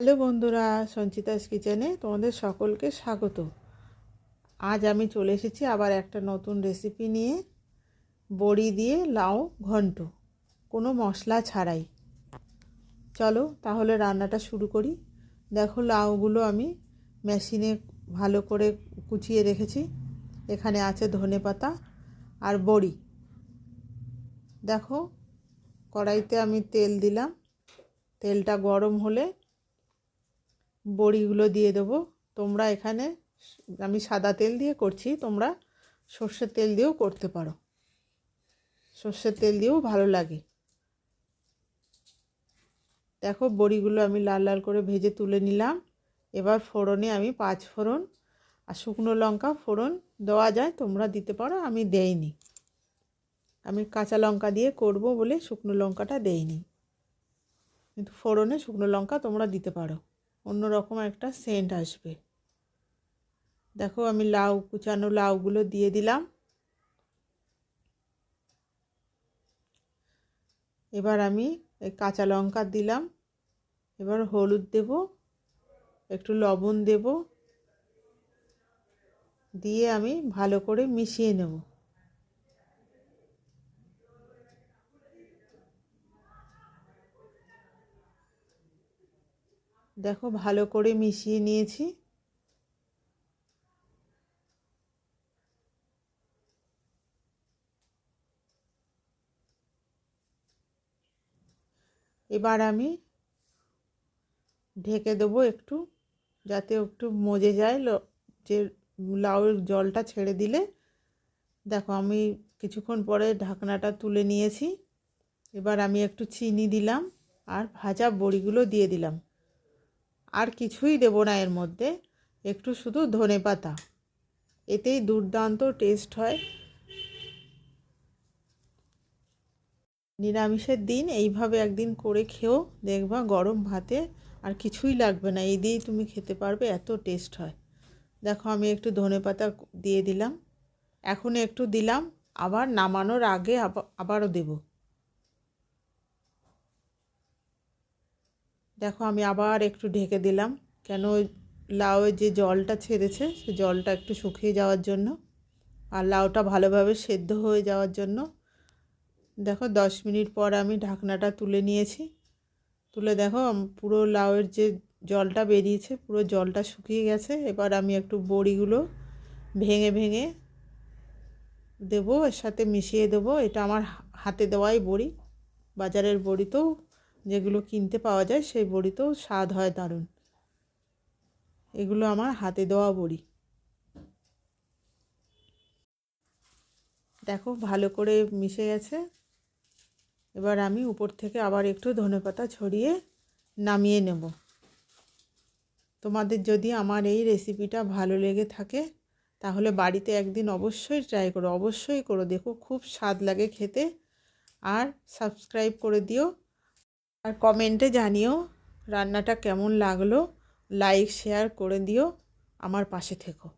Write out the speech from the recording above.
Hello বন্ধুরা, সঞ্চিতাস কিচেনে তোমাদের সকলকে স্বাগত। আজ আমি চলে এসেছি আবার একটা নতুন রেসিপি নিয়ে। বড়ি দিয়ে লাউ ঘন্ট, কোনো মশলা ছাড়াই। চলো তাহলে রান্নাটা শুরু করি। দেখো লাউগুলো আমি মেশিনে ভালো করে কুচিয়ে রেখেছি। এখানে আছে ধনে পাতা আর বড়ি। দেখো কড়াইতে আমি তেল দিলাম। তেলটা গরম হলে বড়িগুলো দিয়ে দেবো। তোমরা এখানে আমি সাদা তেল দিয়ে করছি, তোমরা সর্ষের তেল দিয়েও করতে পারো। সর্ষের তেল দিয়েও ভালো লাগে। দেখো বড়িগুলো আমি লাল লাল করে ভেজে তুলে নিলাম। এবার ফোড়নে আমি পাঁচ ফোড়ন আর শুকনো লঙ্কা ফোড়ন দেওয়া যায়, তোমরা দিতে পারো, আমি দেইনি। আমি কাঁচা লঙ্কা দিয়ে করব বলে শুকনো লঙ্কাটা দেইনি। কিন্তু ফোড়নে শুকনো লঙ্কা তোমরা দিতে পারো। অন্যরকম একটা সেন্ট আসবে। দেখো আমি লাউ, কুচানো লাউগুলো দিয়ে দিলাম। এবার আমি কাঁচা লঙ্কা দিলাম। এবার হলুদ দেব, একটু লবণ দেব। দিয়ে আমি ভালো করে মিশিয়ে নেব। দেখো, ভালো করে মিশিয়ে নিয়েছি। এবার আমি ঢেকে দেবো একটু, যাতে একটু মজে যায় যে লাউয়ের জলটা ছেড়ে দিলে। দেখো, আমি কিছুক্ষণ পরে ঢাকনাটা তুলে নিয়েছি। এবার আমি একটু চিনি দিলাম আর ভাজা বড়িগুলো দিয়ে দিলাম। আর কিছুই দেবো না এর মধ্যে, একটু শুধু ধনে পাতা। এতেই দুর্দান্ত টেস্ট হয়। নিরামিষের দিন এইভাবে একদিন করে খেও দেখবা গরম ভাতে আর কিছুই লাগবে না, এই দিয়েই তুমি খেতে পারবে, এত টেস্ট হয়। দেখো আমি একটু ধনে পাতা দিয়ে দিলাম। এখন একটু দিলাম, আবার নামানোর আগে আবারও দেবো। দেখো আমি আবার একটু ঢেকে দিলাম। কেন লাউয়ের যে জলটা ছেড়েছে, সে জলটা একটু শুকিয়ে যাওয়ার জন্য আর লাউটা ভালোভাবে সেদ্ধ হয়ে যাওয়ার জন্য। দেখো দশ মিনিট পর আমি ঢাকনাটা তুলে নিয়েছি। তুলে দেখো পুরো লাউয়ের যে জলটা বেরিয়েছে, পুরো জলটা শুকিয়ে গেছে। এবার আমি একটু বড়িগুলো ভেঙে ভেঙে দেবো, এর সাথে মিশিয়ে দেবো। এটা আমার হাতে দেওয়াই বড়ি, বাজারের বড়ি তো যেগুলো কিনতে পাওয়া যায় সেই বড়িতেও স্বাদ হয় দারুণ। এগুলো আমার হাতে দেওয়া বড়ি। দেখো ভালো করে মিশে গেছে। এবার আমি উপর থেকে আবার একটু ধনেপাতা ছড়িয়ে নামিয়ে নেব। তোমাদের যদি আমার এই রেসিপিটা ভালো লেগে থাকে, তাহলে বাড়িতে একদিন অবশ্যই ট্রাই করো। অবশ্যই করো। দেখো খুব স্বাদ লাগে খেতে। আর সাবস্ক্রাইব করে দিও। আর কমেন্টে জানিও রান্নাটা কেমন লাগল। লাইক শেয়ার করে দিও। আমার পাশে থেকো।